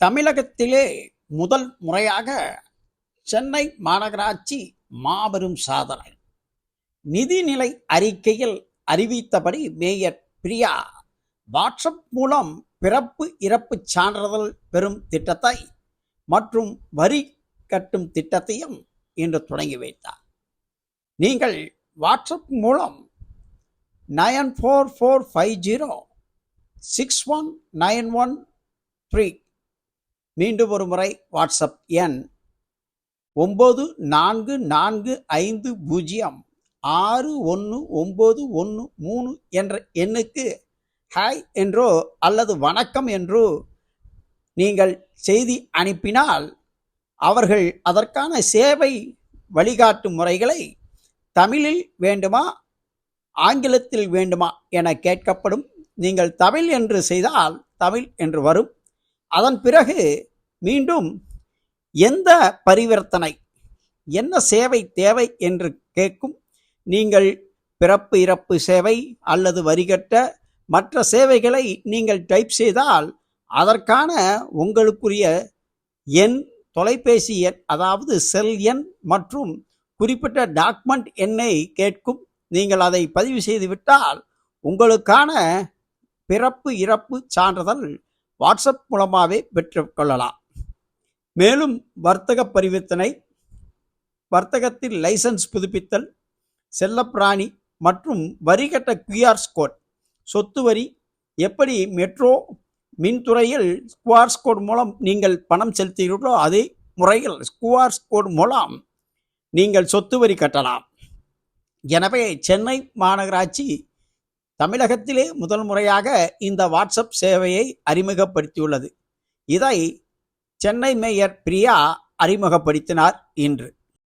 தமிழகத்திலே முதல் முறையாக சென்னை மாநகராட்சி மாபெரும் சாதனை. நிதிநிலை அறிக்கையில் அறிவித்தபடி மேயர் பிரியா வாட்ஸ்அப் மூலம் பிறப்பு இறப்புச் சான்றிதழ் பெறும் திட்டத்தை மற்றும் வரி கட்டும் திட்டத்தையும் இன்று தொடங்கி வைத்தார். நீங்கள் வாட்ஸ்அப் மூலம் nine four four five zero six one nine one three மீண்டும் ஒரு முறை வாட்ஸ்அப் எண் ஒம்பது நான்கு நான்கு ஐந்து பூஜ்ஜியம் ஆறு ஒன்று ஒம்பது ஒன்று மூணு என்ற எண்ணுக்கு ஹாய் என்றோ அல்லது வணக்கம் என்றோ நீங்கள் செய்தி அனுப்பினால் அவர்கள் அதற்கான சேவை வழிகாட்டும் முறைகளை தமிழில் வேண்டுமா ஆங்கிலத்தில் வேண்டுமா என கேட்கப்படும். நீங்கள் தமிழ் என்று செய்தால் தமிழ் என்று வரும். அதன் பிறகு மீண்டும் எந்த பரிவர்த்தனை என்ன சேவை தேவை என்று கேட்கும். நீங்கள் பிறப்பு இறப்பு சேவை அல்லது வரிகட்ட மற்ற சேவைகளை நீங்கள் டைப் செய்தால் அதற்கான உங்களுக்குரிய எண் தொலைபேசி எண் அதாவது செல் எண் மற்றும் குறிப்பிட்ட டாக்குமெண்ட் எண்ணை கேட்கும். நீங்கள் அதை பதிவு செய்துவிட்டால் உங்களுக்கான பிறப்பு இறப்பு சான்றிதழ் வாட்ஸ்அப் மூலமாகவே பெற்றுக்கொள்ளலாம். மேலும் வர்த்தக பரிவர்த்தனை வர்த்தகத்தில் லைசன்ஸ் புதுப்பித்தல் செல்லப்பிராணி மற்றும் வரிகட்ட கியூஆர்ஸ் கோட் சொத்து வரி எப்படி மெட்ரோ மின்துறையில் ஸ்குவார்ஸ் கோட் மூலம் நீங்கள் பணம் செலுத்துகிறீர்களோ அதே முறையில் ஸ்குவார்ஸ் கோட் மூலம் நீங்கள் சொத்து வரி கட்டலாம். எனவே சென்னை மாநகராட்சி தமிழகத்திலே முதல் முறையாக இந்த வாட்ஸ்அப் சேவையை அறிமுகப்படுத்தியுள்ளது. இதை சென்னை மேயர் பிரியா அறிமுகப்படுத்தினார் இன்று.